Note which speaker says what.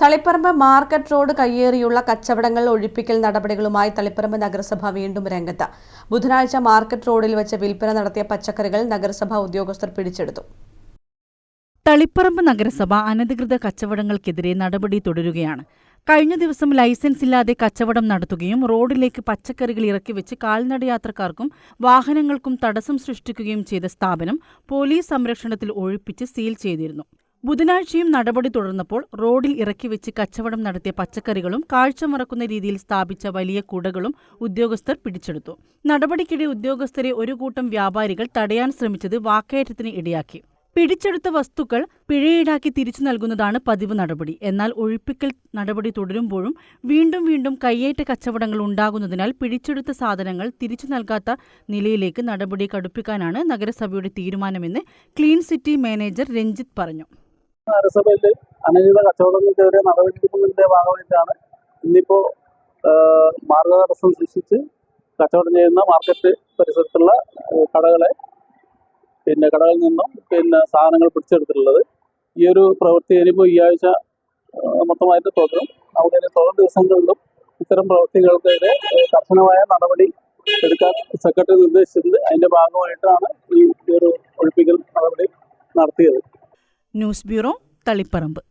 Speaker 1: Taliparamba market road കയ്യേറിയുള്ള കച്ചവടങ്ങൾ ഒഴിപ്പിക്കൽ നടപടികളുമായി തളിപ്പറമ്പ് നഗരസഭ വീണ്ടും രംഗത്ത്. ബുധനാഴ്ച മാർക്കറ്റ് റോഡിൽ വെച്ച് വിൽപ്പന നടത്തിയ പച്ചക്കറികൾ നഗരസഭാ ഉദ്യോഗസ്ഥർ പിടിച്ചെടുത്തു.
Speaker 2: തളിപ്പറമ്പ് നഗരസഭ അനധികൃത കച്ചവടങ്ങൾക്കെതിരെ നടപടി തുടരുകയാണ്. കഴിഞ്ഞ ദിവസം ലൈസൻസ് ഇല്ലാതെ കച്ചവടം നടത്തുകയും റോഡിലേക്ക് പച്ചക്കറികൾ ഇറക്കി വെച്ച് കാൽനടയാത്രക്കാർക്കും വാഹനങ്ങൾക്കും തടസ്സം സൃഷ്ടിക്കുകയും ചെയ്ത സ്ഥാപനം പോലീസ് സംരക്ഷണത്തിൽ ഒഴിപ്പിച്ച് സീൽ ചെയ്തിരുന്നു. ബുധനാഴ്ചയും നടപടി തുടർന്നപ്പോൾ റോഡിൽ ഇറക്കി വെച്ച് കച്ചവടം നടത്തിയ പച്ചക്കറികളും കാഴ്ചമറക്കുന്ന രീതിയിൽ സ്ഥാപിച്ച വലിയ കുടകളും ഉദ്യോഗസ്ഥർ പിടിച്ചെടുത്തു. നടപടിക്കിടെ ഉദ്യോഗസ്ഥരെ ഒരു കൂട്ടം വ്യാപാരികൾ തടയാൻ ശ്രമിച്ചത് വാക്കേറ്റത്തിന് ഇടയാക്കി. പിടിച്ചെടുത്ത വസ്തുക്കൾ പിഴയീടാക്കി തിരിച്ചു നൽകുന്നതാണ് പതിവ് നടപടി. എന്നാൽ ഒഴിപ്പിക്കൽ നടപടി തുടരുമ്പോഴും വീണ്ടും വീണ്ടും കയ്യേറ്റ കച്ചവടങ്ങൾ ഉണ്ടാകുന്നതിനാൽ പിടിച്ചെടുത്ത സാധനങ്ങൾ തിരിച്ചു നൽകാത്ത നിലയിലേക്ക് നടപടി കടുപ്പിക്കാനാണ് നഗരസഭയുടെ തീരുമാനമെന്ന് ക്ലീൻ സിറ്റി മാനേജർ രഞ്ജിത്ത് പറഞ്ഞു.
Speaker 3: നഗരസഭയിൽ അനധികൃത കച്ചവടങ്ങൾക്കെതിരെ നടപടിയെടുക്കുന്നതിന്റെ ഭാഗമായിട്ടാണ് ഇന്നിപ്പോ മാർഗതടസ്സം സൃഷ്ടിച്ച് കച്ചവടം ചെയ്യുന്ന മാർക്കറ്റ് പരിസരത്തുള്ള കടകളെ പിന്നെ കടകളിൽ നിന്നും പിന്നെ സാധനങ്ങൾ പിടിച്ചെടുത്തിട്ടുള്ളത്. ഈ ഒരു പ്രവൃത്തി ഇനിയിപ്പോൾ ഈ ആഴ്ച മൊത്തമായിട്ട് തുടരും. നമുക്ക് ഇനി തുടർ ദിവസങ്ങളിലും ഇത്തരം പ്രവൃത്തികൾക്കെതിരെ കർശനമായ നടപടി എടുക്കാൻ സെക്രട്ടറി നിർദ്ദേശിച്ചിട്ടുണ്ട് അതിന്റെ ഭാഗമായിട്ടാണ് ഈ ഒരു ഒഴിപ്പിക്കൽ നടപടി നടത്തിയത്.
Speaker 2: News bureau Taliparamba